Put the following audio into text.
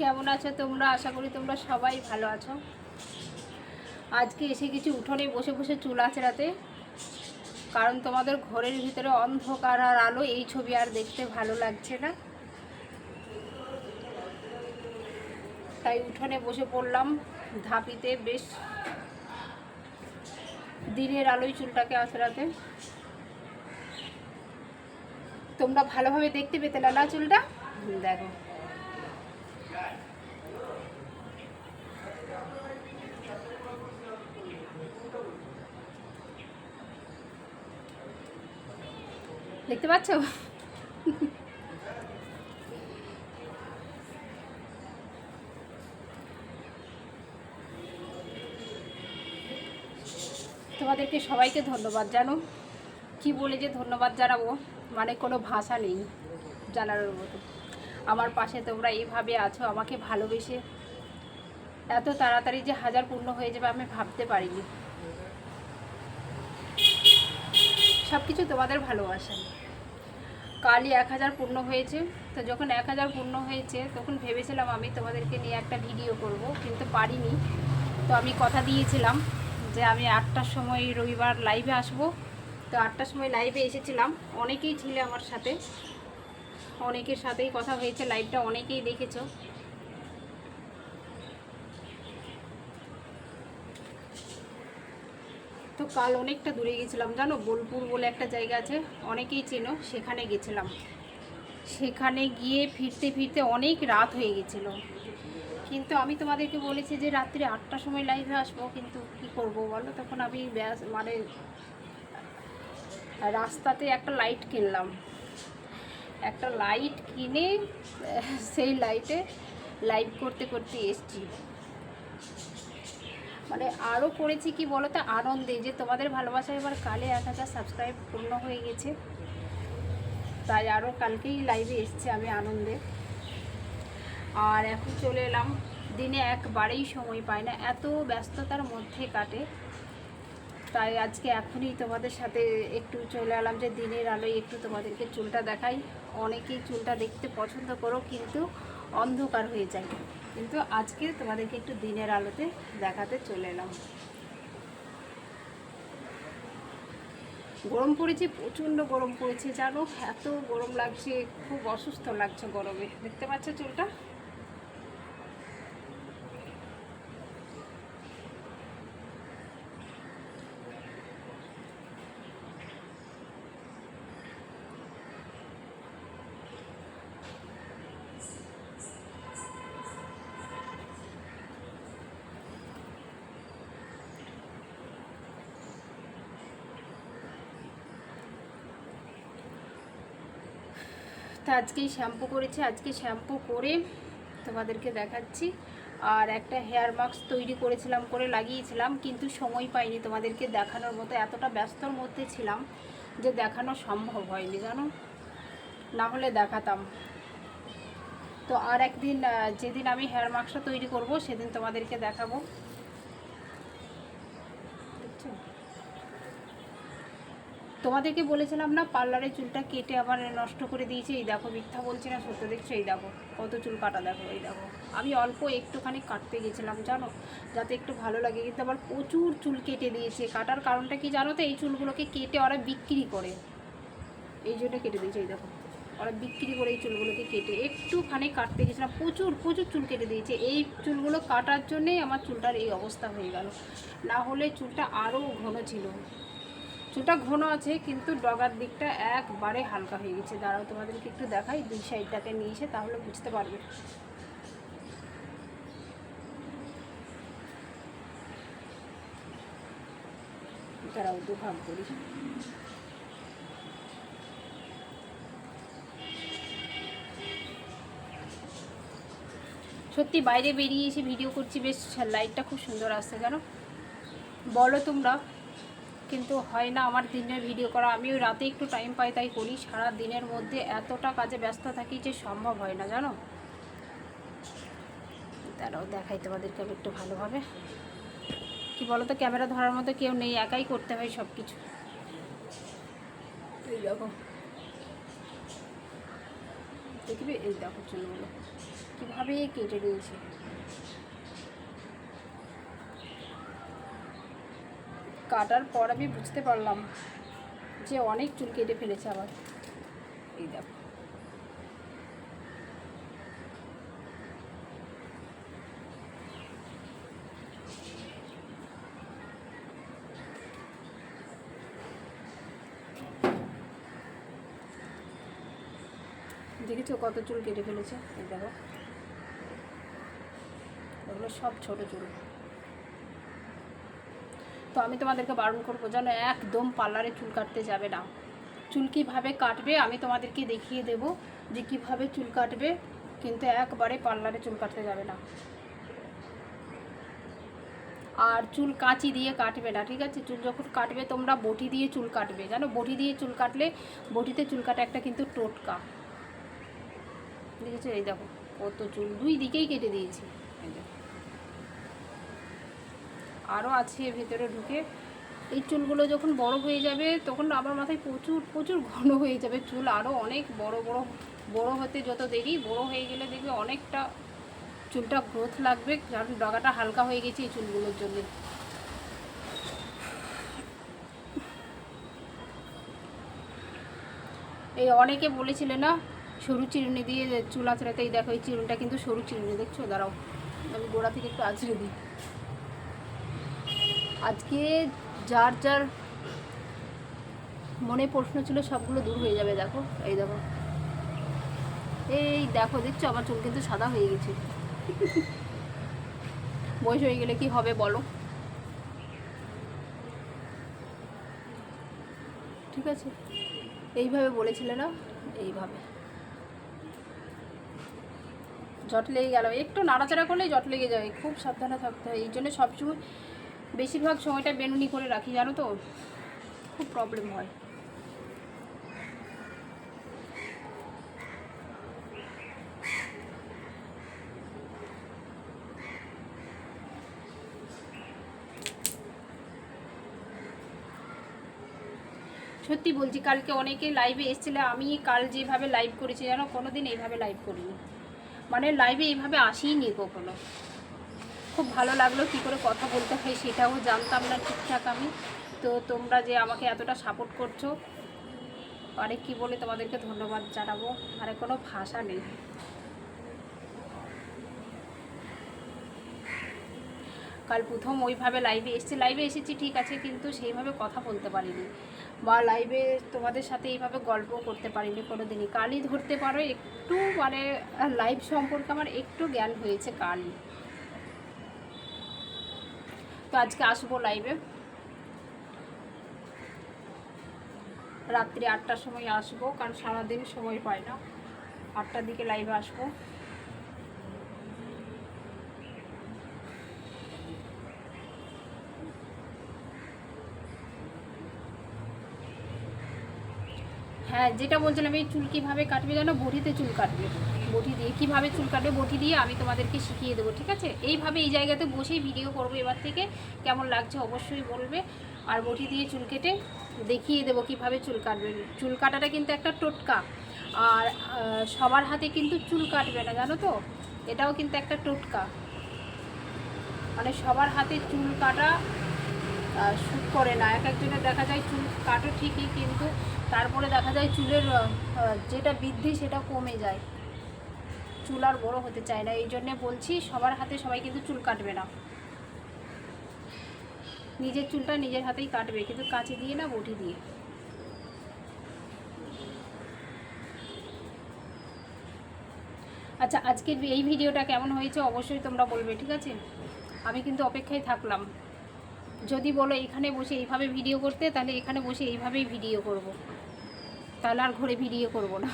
কেমন আছো তোমরা? আশা করি তোমরা সবাই ভালো আছো। আজকে এসে কিছু উঠোনে বসে বসে চুল আঁচড়াতে, কারণ তোমাদের ঘরের ভিতরে অন্ধকার আর আলো, এই ছবি আর দেখতে ভালো লাগছে না। তাই উঠোনে বসে পড়লাম ধাপিতে বেশ দিনের আলোয় চুলটাকে আঁচড়াতে। তোমরা ভালোভাবে দেখতে পেতে না চুলটা? দেখো। দেখতে পাচ্ছ? তোমাদেরকে সবাইকে ধন্যবাদ, জানো? কি বলে যে ধন্যবাদ জানাব? মানে কোনো ভাষা নেই জানানোর মতো। আমার পাশে তোমরা এইভাবে আছো, আমাকে ভালোবেসে। এত তাড়াতাড়ি যে হাজার পূর্ণ হয়ে যাবে আমি ভাবতে পারিনি। সব কিছু তোমাদের ভালোবাসা কালই এক হাজার পূর্ণ হয়েছে, তো যখন এক হাজার পূর্ণ হয়েছে, তখন ভেবেছিলাম আমি তোমাদেরকে নিয়ে একটা ভিডিও করব, কিন্তু পারিনি। তো আমি কথা দিয়েছিলাম যে আমি আটটার সময় রবিবার লাইভে আসব। তো আটটার সময় লাইভে এসেছিলাম। অনেকেই ছিল আমার সাথে। অনেকের সাথেই কথা হয়েছে লাইভটা অনেকেই দেখেছ। কাল অনেকটা দূরে গেছিলাম, জানো? বোলপুর বলে একটা জায়গা আছে, অনেকেই চেনো, সেখানে গেছিলাম। সেখানে গিয়ে ফিরতে ফিরতে অনেক রাত হয়ে গেছিল। কিন্তু আমি তোমাদেরকে বলেছি যে রাত্রি আটটার সময় লাইভে আসব, কিন্তু কি করব বলো? তখন আমি ব্যাস মানে রাস্তাতে একটা লাইট কিনলাম। একটা লাইট কিনে, সেই লাইটে লাইভ করতে করতে এসছি। মানে আরও করেছি কি বলো তো আনন্দে। যে তোমাদের ভালোবাসা এবার কালে এক হাজার সাবস্ক্রাইব পূর্ণ হয়ে গেছে। তাই আরও কালকেই লাইভে এসছে আমি আনন্দে। আর এখন চলে এলাম। দিনে একবারেই সময় পাই না। এত ব্যস্ততার মধ্যে কাটে। তাই আজকে এখনই তোমাদের সাথে একটু চলে এলাম যে দিনের আলোয় একটু তোমাদেরকে চুলটা দেখাই। অনেকেই চুলটা দেখতে পছন্দ করো, কিন্তু অন্ধকার হয়ে যায়। কিন্তু আজকে তোমাদেরকে একটু দিনের আলোতে দেখাতে চলে এলাম। গরম পড়েছে, প্রচণ্ড গরম পড়েছে, জানো, এত গরম লাগছে, খুব অসুস্থ লাগছে গরমে। দেখতে পাচ্ছ চুলটা? তো আজকেই শ্যাম্পু করেছি, আজকে শ্যাম্পু করে তোমাদেরকে দেখাচ্ছি। আর একটা হেয়ার মাস্ক তৈরি করেছিলাম, করে লাগিয়েছিলাম, কিন্তু সময় পাইনি তোমাদেরকে দেখানোর মতো, এতটা ব্যস্তর মধ্যে ছিলাম যে দেখানো সম্ভব হয়নি, জানো? না হলে দেখাতাম। তো আর একদিন যেদিন আমি হেয়ার মাস্কটা তৈরি করব, সেদিন তোমাদেরকে দেখাবো। দেখছ? তোমাদেরকে বলেছিলাম না, পার্লারে চুলটা কেটে আবার নষ্ট করে দিয়েছে। এই দেখো, মিথ্যা বলছি না, সত্য দেখছ? এই দেখো, কত চুল কাটা দেখো, এই দেখো। আমি অল্প একটুখানি কাটতে গেছিলাম, জানো? যাতে একটু ভালো লাগে, কিন্তু আবার প্রচুর চুল কেটে দিয়েছে। কাটার কারণটা কি জানো তো? এই চুলগুলোকে কেটে ওরা বিক্রি করে। এই জন্য কেটে দিয়েছে, এই দেখো। ওরা বিক্রি করে এই চুলগুলোকে কেটে। একটুখানি কাটতে গেছিলাম, প্রচুর প্রচুর চুল কেটে দিয়েছে। এই চুলগুলো কাটার জন্যেই আমার চুলটার এই অবস্থা হয়ে গেল। না হলে চুলটা আরও ঘন ছিল। চুলটা ঘন আছে, কিন্তু ডগার দিকটা একবারে হালকা হয়ে গেছে। দাঁড়াও, তোমাদেরকে একটু দেখাই, দুই সাইডটাকে নিয়ে এসে তাহলে বুঝতে পারবে। দাঁড়াও দু ভাগ করি। সত্যি, বাইরে বেরিয়ে এসে ভিডিও করছি, বেশ, লাইটটা খুব সুন্দর আসছে, জানো? বলো তোমরা কিন্তু হয় না আমার দিনের ভিডিও করা। আমি ওই রাতে একটু টাইম পাই, তাই করি। সারা দিনের মধ্যে এতটা কাজে ব্যস্ত থাকি যে সম্ভব হয় না, জানো? তারাও দেখাই তোমাদেরকে আমি একটু ভালোভাবে। কি বলো তো ক্যামেরা ধরার মতো কেউ নেই, একাই করতে হয় সব কিছু এই দেখো। দেখবে? এই দেখো চুলগুলো। কীভাবে কেটে নিয়েছে? কাটার পর আমি বুঝতে পারলাম যে অনেক চুল কেটে ফেলেছে আবার। এই দেখো। দেখেছ কত চুল কেটে ফেলেছে? এই দেখো। এগুলো সব ছোট চুল। তো আমি তোমাদেরকে বারণ করব, যেন একদম পার্লারে চুল কাটতে যাবে না। চুল কীভাবে কাটবে আমি তোমাদেরকে দেখিয়ে দেব যে কীভাবে চুল কাটবে, কিন্তু একবারে পার্লারে চুল কাটতে যাবে না। আর চুল কাঁচি দিয়ে কাটবে না, ঠিক আছে? চুল যখন কাটবে তোমরা বটি দিয়ে চুল কাটবে, জানো? বটি দিয়ে চুল কাটলে বটিতে চুল কাটা একটা কিন্তু টোটকা। দেখেছ এই দেখো, কত চুল দুই দিকেই কেটে দিয়েছি। এই দেখো। আরও আছে ভেতরে ঢুকে, এই চুলগুলো যখন বড় হয়ে যাবে, তখন আমার মাথায় প্রচুর প্রচুর ঘন হয়ে যাবে। চুল আরও অনেক বড় বড় বড় হতে যত দেরি, বড় হয়ে গেলে দেখবে অনেকটা চুলটা গ্রোথ লাগবে, কারণ ডগাটা হালকা হয়ে গেছে এই চুলগুলোর জন্য। এই অনেকে বলেছিলে না, সরু চিরুনি দিয়ে চুল আঁচড়াতে এই দেখো এই চিরুনিটা কিন্তু সরু চিরুনি, দেখছ? দাঁড়াও, আমি গোড়া থেকে একটু আঁচড়ে দিই। আজকে যার যার মনে প্রশ্ন ছিল, সবগুলো দূর হয়ে যাবে, দেখো। এই দেখো। এই দেখো, দেখছ? আমার চুল কিন্তু সাদা হয়ে গেছে। বয়স হয়ে গেলে কি হবে বলো? ঠিক আছে? এইভাবে বলেছিলে না? এইভাবে। জট লেগে গেল। একটু নাড়াচাড়া করলেই জট লেগে যাবে খুব সাবধানে থাকতে হয়। এই জন্য সবসময় বেশিরভাগ সময়টা বেনুনি করে রাখি, জানো তো? খুব প্রবলেম হয়। সত্যি বলছি, কালকে অনেকে লাইভে এসেছিলে, আমি কাল যেভাবে লাইভ করেছি, জানো কোনো দিন এইভাবে লাইভ করিনি। মানে লাইভে এইভাবে আসিনি কখনো। খুব ভালো লাগল কী করে কথা বলতে হয় সেটাও জানতাম না ঠিকঠাক আমি। তো তোমরা যে আমাকে এতটা সাপোর্ট করছ অনেক কি বলে তোমাদেরকে ধন্যবাদ জানাব। আর কোনো ভাষা নেই। কাল প্রথম ওইভাবে লাইভে এসেছি লাইভে এসেছি ঠিক আছে, কিন্তু সেইভাবে কথা বলতে পারিনি। বা লাইভে তোমাদের সাথে এইভাবে গল্প করতে পারিনি কোনো দিনই কালই ধরতে পারো, একটু মানে লাইভ সম্পর্কে আমার একটু জ্ঞান হয়েছে কালই। তো আজকে আসব লাইভে রাত্রি আটটার সময় আসব, কারণ সারাদিন সময় পাই না। আটটার দিকে লাইভে আসব। হ্যাঁ যেটা বলছিলাম, এই চুল কীভাবে কাটবে জানো? বটিতে চুল কাটবে। বটি দিয়ে, কীভাবে চুল কাটবে বটি দিয়ে আমি তোমাদেরকে শিখিয়ে দেবো, ঠিক আছে? এইভাবে এই জায়গাতে বসেই ভিডিও করব এবার থেকে। কেমন লাগছে অবশ্যই বলবে। আর বটি দিয়ে চুল কেটে দেখিয়ে দেবো কীভাবে চুল কাটবে। চুল কাটাটা কিন্তু একটা টোটকা। আর সবার হাতে কিন্তু চুল কাটবে না, জানো তো? এটাও কিন্তু একটা টোটকা। মানে সবার হাতে চুল কাটা শ্যুট করে না। এক একজনের দেখা যায় চুল কাটো ঠিকই, কিন্তু তারপরে দেখা যায় চুলের যেটা বৃদ্ধি সেটা কমে যায়। চুল আর বড় হতে চায় না, এই জন্যে বলছি সবার হাতে সবাই কিন্তু চুল কাটবে না। নিজের চুলটা নিজের হাতেই কাটবে, কিন্তু কাঁচি দিয়ে না বটি দিয়ে। আচ্ছা আজকের এই ভিডিওটা কেমন হয়েছে অবশ্যই তোমরা বলবে, ঠিক আছে? আমি কিন্তু অপেক্ষায় থাকলাম। যদি বলো এখানে বসে এইভাবে ভিডিও করতে, তাহলে এখানে বসে এইভাবেই ভিডিও করব। তাহলে আর ঘরে ভিডিও করব না।